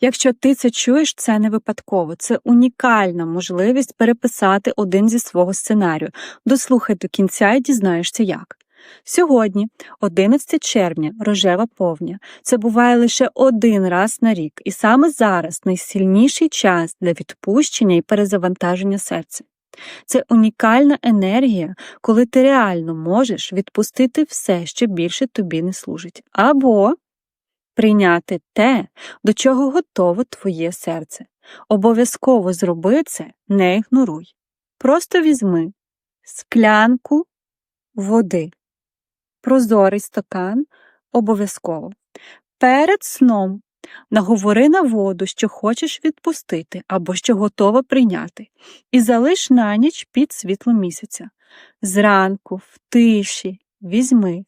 Якщо ти це чуєш, це не випадково. Це унікальна можливість переписати один зі свого сценарію. Дослухай до кінця і дізнаєшся як. Сьогодні, 11 червня, рожева повня. Це буває лише один раз на рік, і саме зараз найсильніший час для відпущення і перезавантаження серця. Це унікальна енергія, коли ти реально можеш відпустити все, що більше тобі не служить, або прийняти те, до чого готове твоє серце. Обов'язково зроби це, не ігноруй. Просто візьми склянку води, прозорий стакан обов'язково. Перед сном наговори на воду, що хочеш відпустити або що готова прийняти, і залиш на ніч під світлом місяця. Зранку, в тиші, візьми,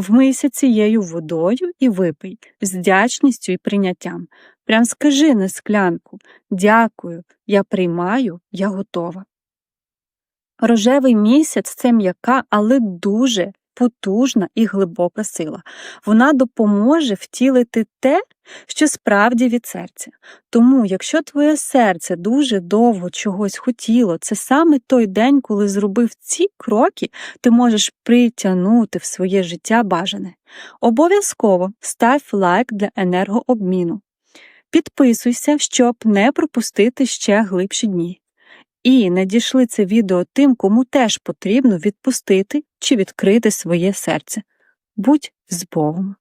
вмийся цією водою і випий з вдячністю і прийняттям. Прям скажи на склянку Дякую, я приймаю, я готова. Рожевий місяць це м'яка, але дуже потужна і глибока сила. Вона допоможе втілити те, що справді від серця. Тому, якщо твоє серце дуже довго чогось хотіло, це саме той день, коли зробив ці кроки, ти можеш притягнути в своє життя бажане. Обов'язково став лайк для енергообміну. Підписуйся, щоб не пропустити ще глибші дні. І надійшли це відео тим, кому теж потрібно відпустити чи відкрити своє серце. Будь з Богом!